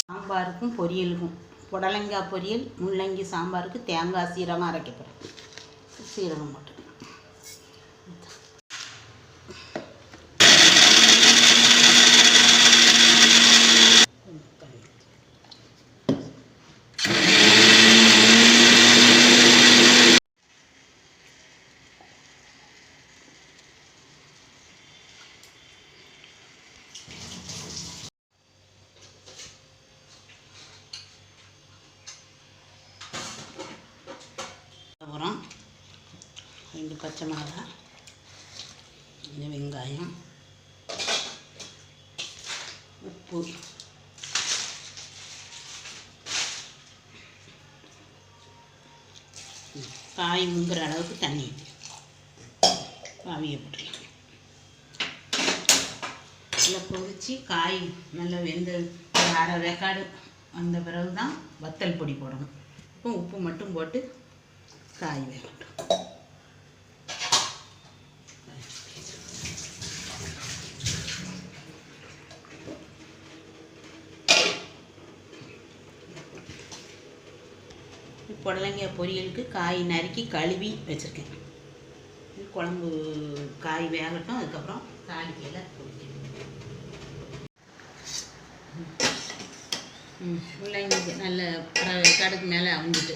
சாம்பாருக்கும் பொரியலுக்கும். புடலங்காய் பொரியல் முள்ளங்கி சாம்பாருக்கு தேங்காய் சீரகம் அரைக்க போகிறேன் சீரகம் போட்டு அப்புறம் ரெண்டு பச்சை மிளகாய் கொஞ்சம் வெங்காயம் உப்பு காய் முங்குற அளவுக்கு தண்ணி காவியை போட்டுக்கலாம். நல்லா பொறிச்சு காய் நல்லா வெந்த அரை வேக்காடு வந்த பிறகு தான் வத்தல் பொடி போடணும். இப்போ உப்பு மட்டும் போட்டு காய் வேகட்டும். புடலங்காய் பொரியலுக்கு காய் நறுக்கி கழுவி வச்சுருக்கேன். குழம்பு காய் வேகட்டும் அதுக்கப்புறம் தாளிக்கையில் முள்ளங்கி நல்ல கடுக்கு மேலே அவிஞ்சிட்டு.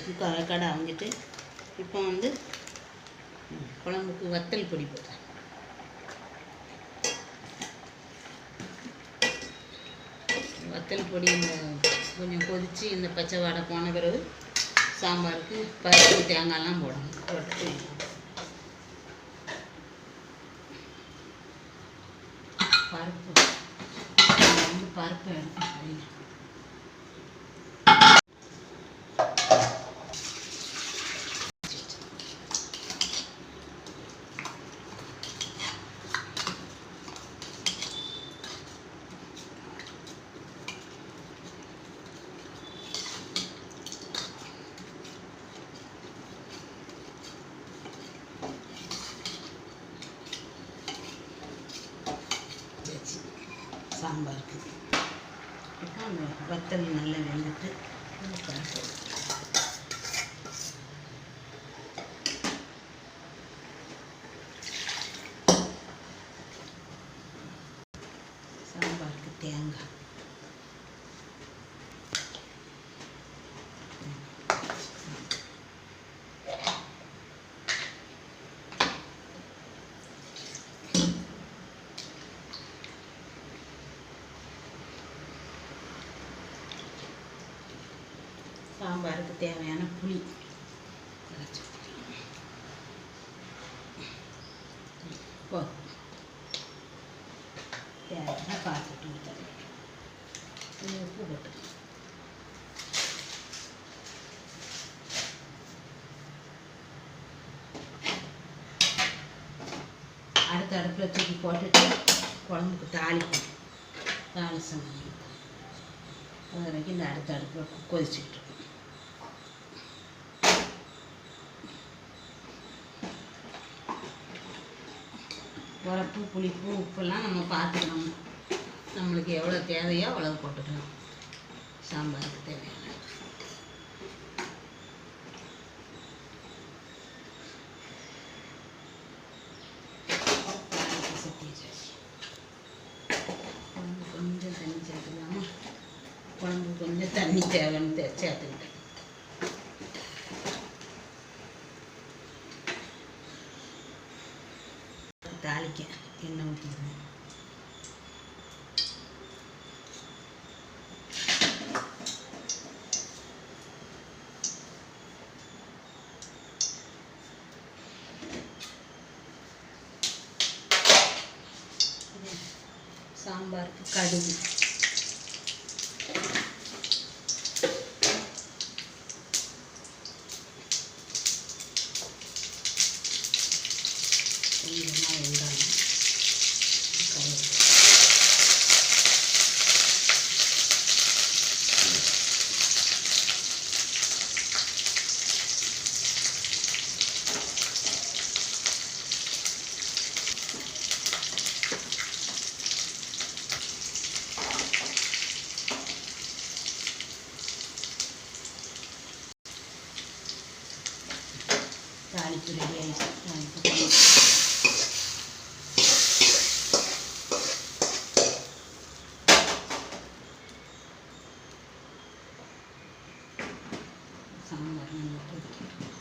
கடை அவிஞ்சிட்டு இப்போ வந்து குழம்புக்கு வத்தல் பொடி போடுறேன் வத்தல் பொடி இந்த கொஞ்சம் கொதித்து இந்த பச்சை வாடை போன பிறகு சாம்பாருக்கு பருப்பு தேங்காய்லாம் போடணும். போட்டு பருப்பு வந்து பருப்பு எடுத்து வச்சு சாம்பாருக்கு இப்போ வத்தல் நல்லா வெந்துட்டு இந்த சாம்பாருக்கு தேங்காய் சாம்பாருக்கு தேவையான புளி. தேவையான பார்த்துட்டு ஊற்றணும் உப்பு போட்டு. அடுத்த அடுப்பில் தூக்கி போட்டுட்டு குழம்புக்கு தாளிக்கணும். தாளிசம் அது வரைக்கும் இந்த அடுத்த அடுப்பில் கொதிச்சுக்கிட்டு இருக்கும் உரப்பு புளிப்பு உப்பெல்லாம் நம்ம பார்த்துக்கணும். நம்மளுக்கு எவ்வளோ தேவையோ அவ்வளோ போட்டுக்கலாம் சாம்பாருக்கு தேவையான. குழம்பு கொஞ்சம் தண்ணி சேர்த்துக்கலாமா? குழம்பு கொஞ்சம் தண்ணி தேவைன்னு சேர்த்துக்கிட்டேன். சாம்பாருக்கு கடுகு கொஞ்சமாக வெங்காயம் கருவேப்பிலை தாளிப்பு ரெடி ஆகிடுச்சு தாளிப்பு சாம்பார் நல்லா கொதிக்கட்டும்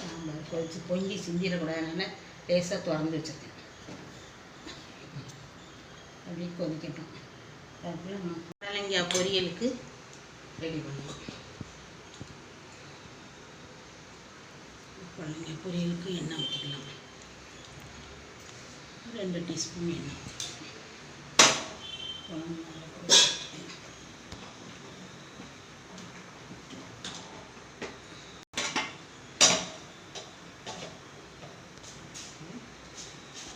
சாம்பார் கொதிச்சு பொங்கி சிந்திடக்கூடாதுனால லேசாக திறந்து வச்சுருக்கேன் அப்படியே கொதிக்கட்டும் அப்புறம் பொரியலுக்கு ரெடி பண்ணுவோம் குழந்தைங்க பொரியலுக்கு எண்ணெய் ஊற்றிக்கலாம். ரெண்டு டீஸ்பூன் எண்ணெய் குழம்பு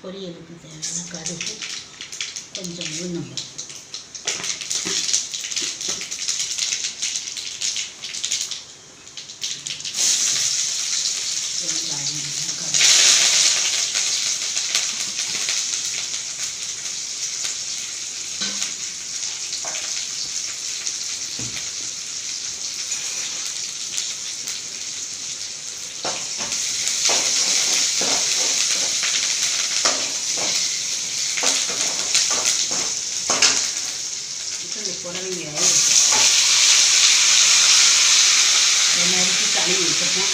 பொரியலுக்கு தேவையான கடுகு கொஞ்சம் உளுந்தம் வெங்காயம் கருவேப்பிலை. இப்போ இந்த புடலங்காயை நறுக்கி கழுவி வச்சுருக்கேன்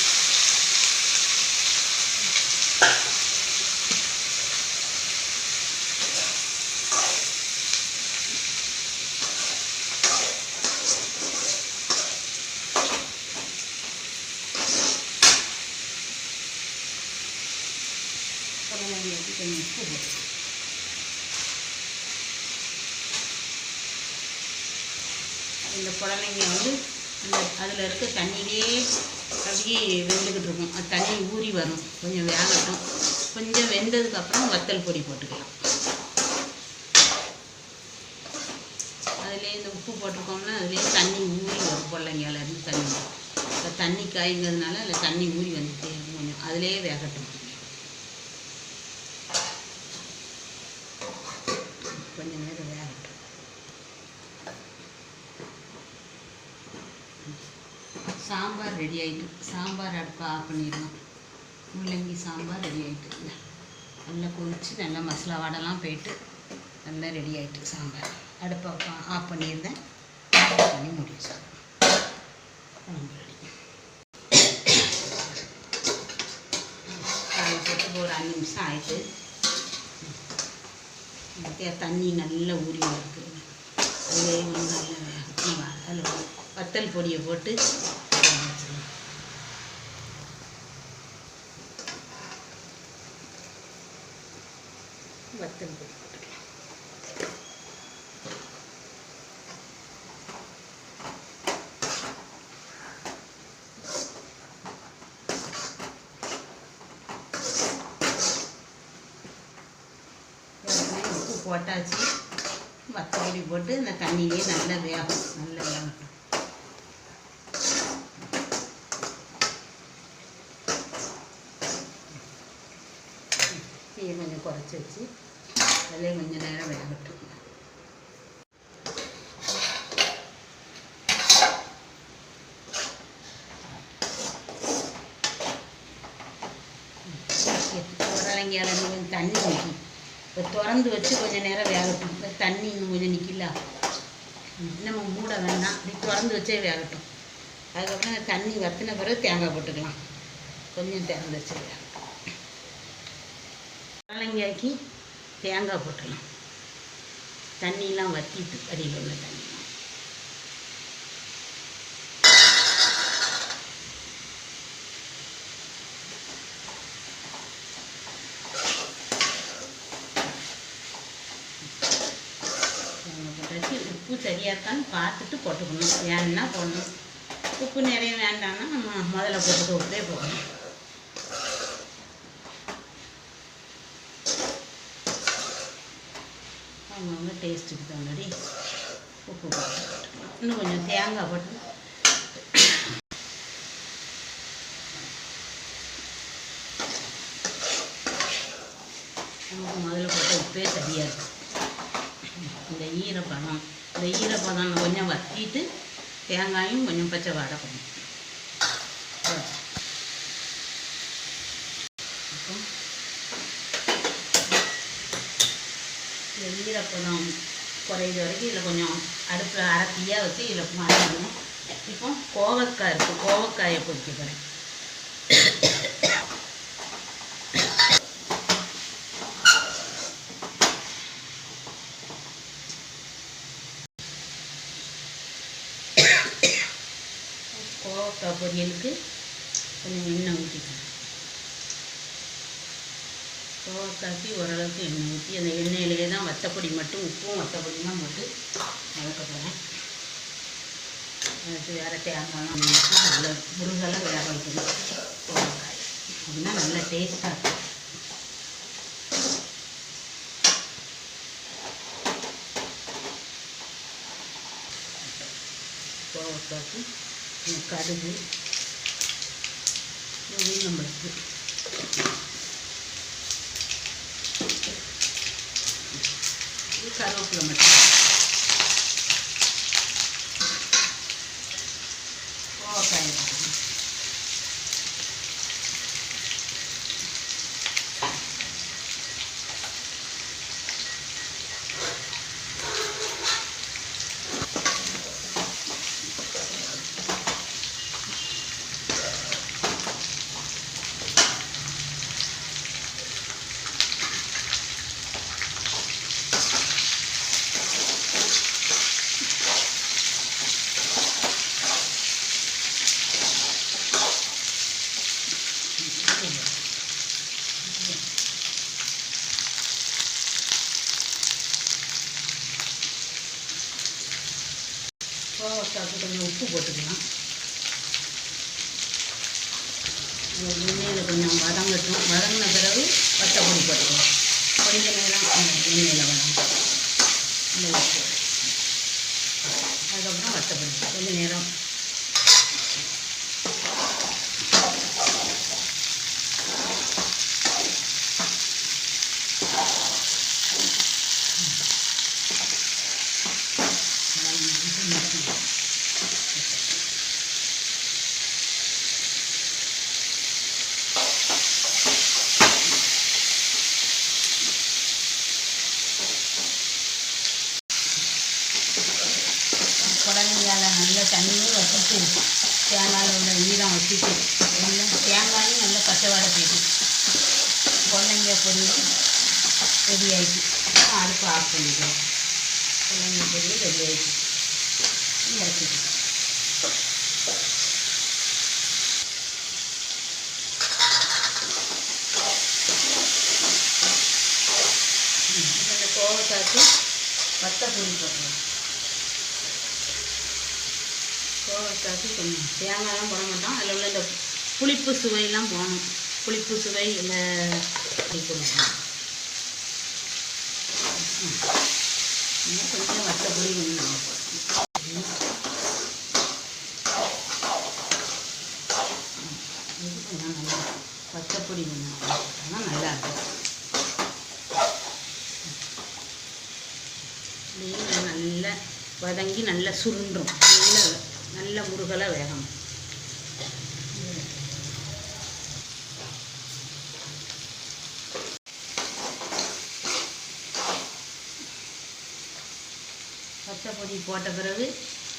புடலங்காய்க்கு கொஞ்சம் உப்பு போட்டுக்கலாம் இந்த புடலங்க வந்து இந்த அதில் இருக்க தண்ணியிலே அப்படியே வெந்துக்கிட்டு இருக்கும் அது தண்ணி ஊறி வரும். கொஞ்சம் வேகட்டும். கொஞ்சம் வெந்ததுக்கப்புறம் வத்தல் பொடி போட்டுக்கலாம். அதிலே இந்த உப்பு போட்டிருக்கோம்னா அதுலேயே தண்ணி ஊறி வரும் புடலங்காயிலேருந்து தண்ணி. வரும் இப்போ தண்ணி காய்ங்கிறதுனால அதில் தண்ணி ஊறி வந்துட்டே இருக்கும். கொஞ்சம் அதிலே வேகட்டும் கொஞ்சம் நேரம் வேகட்டும் சாம்பார் ரெடி ஆகிட்டு சாம்பார் அடுப்பை ஆஃப் பண்ணிடலாம் முள்ளங்கி சாம்பார் ரெடி ஆகிட்டு நல்லா கொதித்து நல்லா மசாலா வடைலாம் போயிட்டு நல்லா ரெடி ஆகிட்டு சாம்பார். அடுப்பை ஆஃப் பண்ணியிருந்தேன். ஆஃப் பண்ணி முடிச்சு குழம்பு ரெடி போட்டு ஒரு அஞ்சு நிமிஷம் ஆயிட்டு தண்ணி நல்லா ஊறி இருக்குது அதிலே வந்து நல்லா அதில் வத்தல் பொடியை போட்டு வேக வச்சிடலாம். வத்தல் பொடி போட்டுக்கலாம் உப்பு போட்டாச்சு போட்டு இந்த தண்ணியிலே நல்லா வேகும் நல்லா வேகட்டும் தீயை கொஞ்சம் குறைச்சி வச்சு அதிலே கொஞ்சம் நேரம் வேகட்டும் உரலங்கையால் கொஞ்சம் தண்ணி நிற்கும் இப்போ திறந்து வச்சு கொஞ்சம் நேரம் வேகட்டும் இப்போ தண்ணி இன்னும் கொஞ்சம் நிற்கல நம்ம மூட வேண்டாம் இப்படி திறந்து வச்சே வேகட்டும் அதுக்கப்புறம் தண்ணி வத்தின பிறகு தேங்காய் போட்டுக்கலாம் கொஞ்சம் திறந்து வச்சு வேகட்டும் உரலங்காய்க்கு தேங்காய் போட்டலாம் தண்ணியெலாம் வற்றிட்டு அடியில் உள்ள தண்ணி உப்பு சரியாக இருக்கான்னு பார்த்துட்டு போட்டுக்கணும். வேணும்னா போடணும். உப்பு நிறைய வேண்டாம்னா நம்ம முதல்ல போட்டுக்க உப்பே போடணும். டேஸ்ட்டுக்கு தகுந்தபடி உப்பு போட்டுக்கலாம் இன்னும் கொஞ்சம் தேங்காய் போட்டு. நமக்கு முதல்ல போட்ட உப்பே சரியாக இருக்கும். இந்த ஈரப்பதம் இந்த ஈரப்பதம் கொஞ்சம் வத்திட்டு தேங்காயும் கொஞ்சம் பச்சை வாடை பண்ணும் இப்போ இந்த கொஞ்சம் குறையிற வரைக்கும் இதில் கொஞ்சம் அடுப்பில் அரைப்பியாக வச்சு இதில் மாட்டணும் இப்போ கோவக்காய் இருக்குது கோவக்காயை பொறிக்க போகிறேன் கோவக்காய் பொரியலுக்கு கொஞ்சம் எண்ணெய் ஊற்றிக்கிறேன் கோவக்காய்க்கு ஓரளவுக்கு எண்ணெய் ஊற்றி அந்த எண்ணெயிலேயே தான் வத்தப்பொடி மட்டும் உப்பும் வத்தப்பொடியும் தான் போட்டு வதக்க போகிறேன் அதுக்கு வேறு தேங்காய்லாம் ஊற்றி நல்லா முருகெல்லாம் வேக வைக்கணும். கோவக்காய் அப்படின்னா நல்லா டேஸ்ட்டாக இருக்கும். கோவக்காய்க்கு கடுகு உளுந்தம்பருப்பு இது சாப்பிட்டு கொஞ்சம் உப்பு போட்டுக்கலாம் எண்ணெயில் கொஞ்சம் வதங்கட்டும் வதங்கின பிறகு வத்தப்பொடி போட்டுக்கலாம் கொஞ்ச நேரம். எண்ணெயில் வதங்கும் இந்த உப்பு. அதுக்கப்புறம் வத்தப்பொடி கொஞ்ச நேரம் குடங்கால நல்ல தண்ணியும் வச்சுட்டு தேங்காயில் உள்ள ஈரம் வச்சுட்டு எல்லாம் தேங்காயும் நல்ல பச்சை வாடை போயிட்டு குழந்தைங்க பொரியல் ரெடி ஆயிடுச்சு அடுப்பு ஆஃப் பண்ணிக்கலாம் குழந்தைங்க பொரியல் ரெடி ஆயிடுச்சு இறக்கிட்டு இந்த கோவக்காய்க்கு வத்தப்பொடி போட்டுருவோம் கோவக்காய்க்கு கொஞ்சம் தேங்காயெல்லாம் போட மாட்டோம். அதில் உள்ள இந்த புளிப்பு சுவையெல்லாம் போகணும் புளிப்பு சுவை இல்லை போடணும். இன்னும் கொஞ்சம் கொஞ்சம் நல்லா வத்தப்பொடி கொஞ்சம் போட்டோம்னா நல்லா இருக்கும் நல்லா வதங்கி நல்லா சுருண்டும் நல்ல நல்ல முருகலாக வேகணும் பச்சைப்பொடி போட்ட பிறகு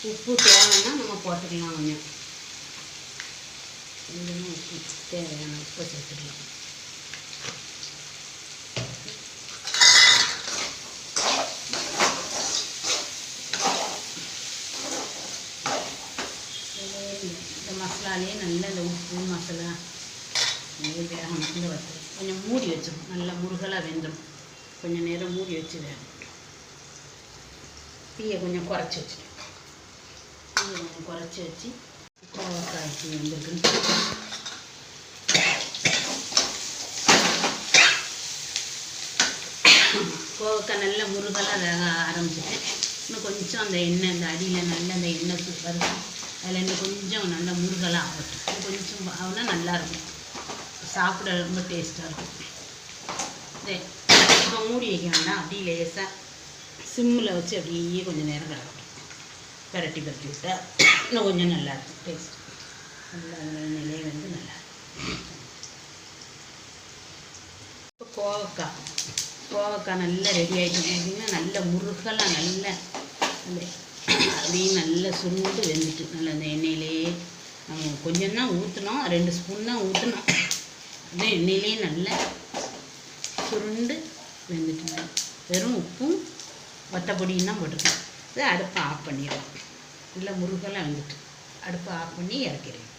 உப்பு தேவைன்னா நம்ம போட்டுக்கலாம் கொஞ்சம். கொஞ்சமாக உப்பு தேவையான உப்பை சேர்த்துக்கலாம். இந்த மசாலாலேயே நல்லா இந்த உப்பு மசாலா அப்படியே வேகணும் இந்த வத்தல் கொஞ்சம் மூடி வச்சிடும் நல்லா முருகலாக வெந்துடும் கொஞ்சம் நேரம் மூடி வச்சு வேகணும். தீயை கொஞ்சம் குறைச்சி வச்சுட்டேன் தீயை கொஞ்சம் குறைச்சி வச்சு கோவக்காய்ச்சி வந்துருக்குன்னு கோவக்காய் நல்லா முருகலாக வேக ஆரம்பிச்சிட்டு இன்னும் கொஞ்சம் அந்த எண்ணெய் அந்த அடியில் நல்லா அந்த எண்ணெய் சூப்பர் அதில் இன்னும் கொஞ்சம் நல்லா முருகலாக ஆகட்டும் கொஞ்சம் ஆகுனா நல்லாயிருக்கும் சாப்பிட ரொம்ப டேஸ்ட்டாக இருக்கும் இப்போ மூடி வைக்க வேண்டாம் அப்படி லேசாக சிம்மில் வச்சு அப்படியே கொஞ்சம் நேரம் கிடக்கும். பரட்டி பரட்டி விட்டால் இன்னும் கொஞ்சம் நல்லா இருக்கும் டேஸ்ட் நல்லா நிலையே வந்து நல்லா இப்போ கோவக்காய். கோவக்காய் நல்லா ரெடி ஆகிட்டு பார்த்தீங்கன்னா நல்ல முருகலாக நல்ல அப்படியே அப்படியே நல்லா சுருண்டு வெந்துட்டு நல்லா அந்த எண்ணெயிலேயே நம்ம கொஞ்சம் தான் ஊற்றினோம் ரெண்டு ஸ்பூன் தான் ஊற்றினோம் அப்படியே எண்ணெயிலேயே நல்லா சுருண்டு வெந்துட்டு வெறும் உப்பும் வத்தப்பொடியும் தான் போட்டிருக்கேன் அடுப்பை ஆஃப் பண்ணிடுவோம். இல்லை முருகெல்லாம் வந்துட்டு அடுப்பை ஆஃப் பண்ணி இறக்கிடுவேன்